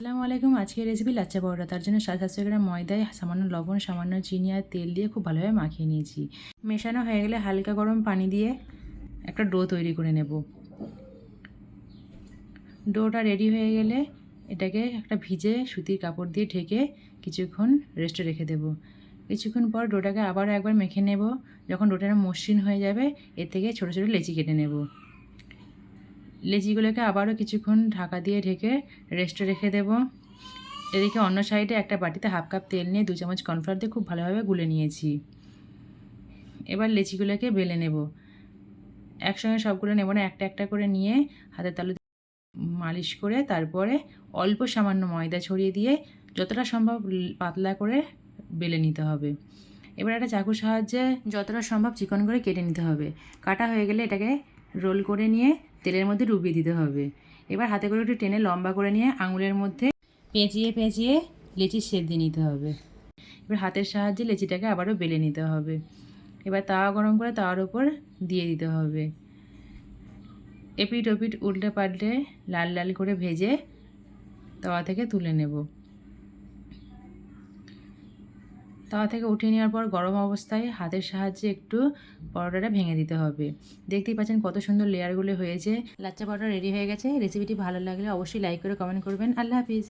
আসসালামু আলাইকুম আজকের রেসিপি লাচ্চা পরোটা। তার জন্য সাত সাতশো গ্রাম ময়দায় সামান্য লবণ, সামান্য চিনি আর তেল দিয়ে খুব ভালোভাবে মাখিয়ে নিয়েছি। মেশানো হয়ে গেলে হালকা গরম পানি দিয়ে একটা ডো তৈরি করে নেব। ডোটা রেডি হয়ে গেলে এটাকে একটা ভিজে সুতির কাপড় দিয়ে ঢেকে কিছুক্ষণ রেস্টে রেখে দেব। কিছুক্ষণ পর ডোটাকে আবারও একবার মেখে নেব। যখন ডোটা মসৃণ হয়ে যাবে, এর থেকে ছোটো ছোটো লেচি কেটে নেব। লেচিগুলোকে আবারও কিছুক্ষণ ঢাকা দিয়ে ঢেকে রেস্টে রেখে দেব। এদিকে অন্য সাইডে একটা বাটিতে হাফ কাপ তেল নিয়ে দু চামচ কর্নফ্লাওয়ার দিয়ে খুব ভালোভাবে গুলে নিয়েছি। এবার লেচিগুলোকে বেলে নেব। একসঙ্গে সবগুলো নেব না, একটা একটা করে নিয়ে হাতের তালু মালিশ করে তারপরে অল্প সামান্য ময়দা ছড়িয়ে দিয়ে যতটা সম্ভব পাতলা করে বেলে নিতে হবে। এবার একটা চাকুর সাহায্যে যতটা সম্ভব চিকন করে কেটে নিতে হবে। কাটা হয়ে গেলে এটাকে রোল করে নিয়ে তেলের মধ্যে ডুবিয়ে দিতে হবে। এবার হাতে করে একটু টেনে লম্বা করে নিয়ে আঙুলের মধ্যে পেঁচিয়ে পেঁচিয়ে লেচির শেপ দিয়ে নিতে হবে। এবার হাতের সাহায্যে লেচিটাকে আবারও বেলে নিতে হবে। এবার তাওয়া গরম করে তাওয়ার উপর দিয়ে দিতে হবে। এপিট ওপিট উল্টে পাল্টে লাল লাল করে ভেজে তাওয়া থেকে তুলে নেব। তাওয়া থেকে উঠিয়ে নেওয়ার পর গরম অবস্থায় হাতের সাহায্যে একটু পরোটাটা ভেঙে দিতে হবে। দেখতেই পাচ্ছেন কত সুন্দর লেয়ারগুলো হয়েছে। লাচ্চা পরোটা রেডি হয়ে গেছে। রেসিপিটি ভালো লাগলে অবশ্যই লাইক করে কমেন্ট করবেন। আল্লাহ হাফিজ।